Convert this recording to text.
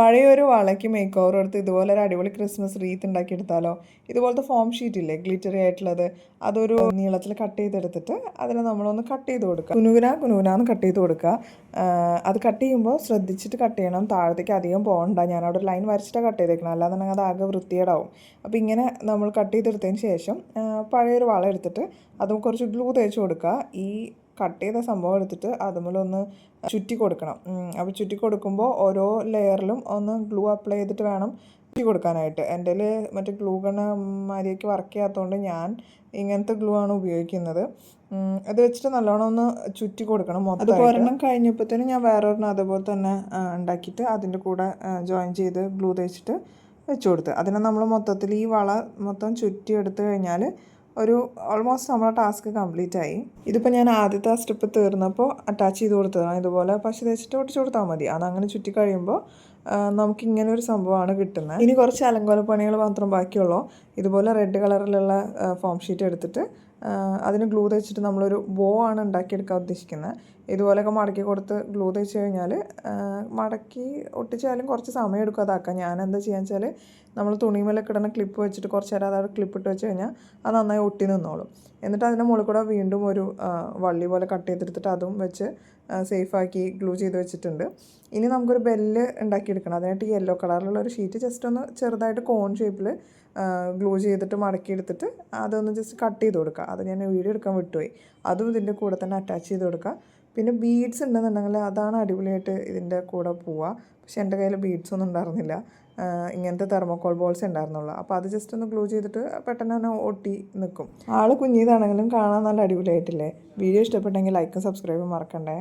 പഴയൊരു വളയ്ക്ക് make over എടുത്ത് ഇതുപോലെ ഒരു അടിപൊളി ക്രിസ്മസ് റീത്ത് ഉണ്ടാക്കിയെടുത്താലോ? ഇതുപോലത്തെ ഫോം ഷീറ്റ് ഇല്ലേ ഗ്ലിറ്ററി ആയിട്ടുള്ളത് അതൊരു നീളത്തിൽ കട്ട് ചെയ്തെടുത്തിട്ട് അതിനെ നമ്മളൊന്ന് കട്ട് ചെയ്ത് കൊടുക്കുക. കുനുകുന കുനുകുനാന്ന് കട്ട് ചെയ്ത് കൊടുക്കുക. അത് കട്ട് ചെയ്യുമ്പോൾ ശ്രദ്ധിച്ചിട്ട് കട്ട് ചെയ്യണം. താഴത്തേക്ക് അധികം പോകണ്ട. ഞാൻ അവിടെ ലൈൻ വരച്ചിട്ടാണ് കട്ട് ചെയ്തേക്കണം. അല്ലാതെ അത് ആകെ വൃത്തികേടാവും. അപ്പോൾ ഇങ്ങനെ നമ്മൾ കട്ട് ചെയ്തെടുത്തതിന് ശേഷം പഴയൊരു വള എടുത്തിട്ട് അതും കുറച്ച് ഗ്ലൂ തേച്ച് കൊടുക്കുക. ഈ കട്ട് ചെയ്ത സംഭവം എടുത്തിട്ട് അതുമൂലൊന്ന് ചുറ്റി കൊടുക്കണം. അപ്പോൾ ചുറ്റി കൊടുക്കുമ്പോൾ ഓരോ ലെയറിലും ഒന്ന് ഗ്ലൂ അപ്ലൈ ചെയ്തിട്ട് വേണം ചുറ്റി കൊടുക്കാനായിട്ട്. എന്റെ മറ്റേ ഗ്ലൂ ഗണ് മാതിരിയൊക്കെ വർക്ക് ചെയ്യാത്തതുകൊണ്ട് ഞാൻ ഇങ്ങനത്തെ ഗ്ലൂ ആണ് ഉപയോഗിക്കുന്നത്. അത് വെച്ചിട്ട് നല്ലോണം ഒന്ന് ചുറ്റി കൊടുക്കണം മൊത്തം അത് ഒരെണ്ണം കഴിഞ്ഞപ്പോഴത്തേനും ഞാൻ വേറെ ഒരെണ്ണം അതുപോലെ തന്നെ ഉണ്ടാക്കിയിട്ട് അതിന്റെ കൂടെ ജോയിൻ ചെയ്ത് ഗ്ലൂ തേച്ചിട്ട് വെച്ചു കൊടുത്ത്. അതിനെ നമ്മൾ മൊത്തത്തിൽ ഈ വള മൊത്തം ചുറ്റി എടുത്തു കഴിഞ്ഞാൽ ഒരു ഓൾമോസ്റ്റ് നമ്മുടെ ടാസ്ക് കംപ്ലീറ്റ് ആയി. ഇതിപ്പോൾ ഞാൻ ആദ്യത്തെ ആ സ്റ്റെപ്പ് തീർന്നപ്പോൾ അറ്റാച്ച് ചെയ്ത് കൊടുത്തതാണ്. ഇതുപോലെ പശ തേച്ചിട്ട് ഒട്ടിച്ച് കൊടുത്താൽ മതി. അതങ്ങനെ ചുറ്റി കഴിയുമ്പോൾ നമുക്കിങ്ങനെ ഒരു സംഭവമാണ് കിട്ടുന്നത്. ഇനി കുറച്ച് അലങ്കോല പണികൾ മാത്രം ബാക്കിയുള്ളൂ. ഇതുപോലെ റെഡ് കളറിലുള്ള ഫോം ഷീറ്റ് എടുത്തിട്ട് അതിന് ഗ്ലൂ തേച്ചിട്ട് നമ്മളൊരു ബോ ആണ് ഉണ്ടാക്കിയെടുക്കാൻ ഉദ്ദേശിക്കുന്നത്. ഇതുപോലെയൊക്കെ മടക്കി കൊടുത്ത് ഗ്ലൂ തേച്ച് കഴിഞ്ഞാൽ മടക്കി ഒട്ടിച്ചാലും കുറച്ച് സമയം എടുക്കും അതാക്കാം ഞാൻ എന്താ ചെയ്യാന്ന് വെച്ചാൽ നമ്മൾ തുണിമേലൊക്കെ ഇടുന്ന ക്ലിപ്പ് വെച്ചിട്ട് കുറച്ച് നേരം അതായത് ക്ലിപ്പ് ഇട്ട് വെച്ച് കഴിഞ്ഞാൽ അത് നന്നായി ഒട്ടി നിന്നോളും. എന്നിട്ട് അതിന്റെ മുകളിൽ കൂടെ വീണ്ടും ഒരു വള്ളി പോലെ കട്ട് ചെയ്തെടുത്തിട്ട് അതും വെച്ച് സേഫാക്കി ഗ്ലൂ ചെയ്ത് വെച്ചിട്ടുണ്ട്. ഇനി നമുക്കൊരു ബെല്ല് ഉണ്ടാക്കിയെടുക്കണം. അതിനായിട്ട് യെല്ലോ കളറിലുള്ള ഒരു ഷീറ്റ് ജസ്റ്റ് ഒന്ന് ചെറുതായിട്ട് കോൺ ഷേപ്പിൽ ഗ്ലൂ ചെയ്തിട്ട് മടക്കിയെടുത്തിട്ട് അതൊന്ന് ജസ്റ്റ് കട്ട് ചെയ്ത് കൊടുക്കുക. അത് ഞാൻ വീഡിയോ എടുക്കാൻ വിട്ടുപോയി. അതും ഇതിന്റെ കൂടെ തന്നെ അറ്റാച്ച് ചെയ്ത് കൊടുക്കുക. പിന്നെ ബീഡ്സ് ഉണ്ടെന്നുണ്ടെങ്കിൽ അതാണ് അടിപൊളിയായിട്ട് ഇതിന്റെ കൂടെ പോവുക. പക്ഷേ എന്റെ കയ്യിൽ ബീഡ്സ് ഒന്നും ഉണ്ടായിരുന്നില്ല. ഇങ്ങനത്തെ തെർമോക്കോൾ ബോൾസ് ഉണ്ടായിരുന്നുള്ളൂ. അപ്പോൾ അത് ജസ്റ്റ് ഒന്ന് ഗ്ലൂ ചെയ്തിട്ട് പെട്ടെന്ന് തന്നെ ഒട്ടി നിൽക്കും. ആൾ കുഞ്ഞിതാണെങ്കിലും കാണാൻ നല്ല അടിപൊളിയായിട്ടില്ലേ? വീഡിയോ ഇഷ്ടപ്പെട്ടെങ്കിൽ ലൈക്കും സബ്സ്ക്രൈബും മറക്കണ്ടേ.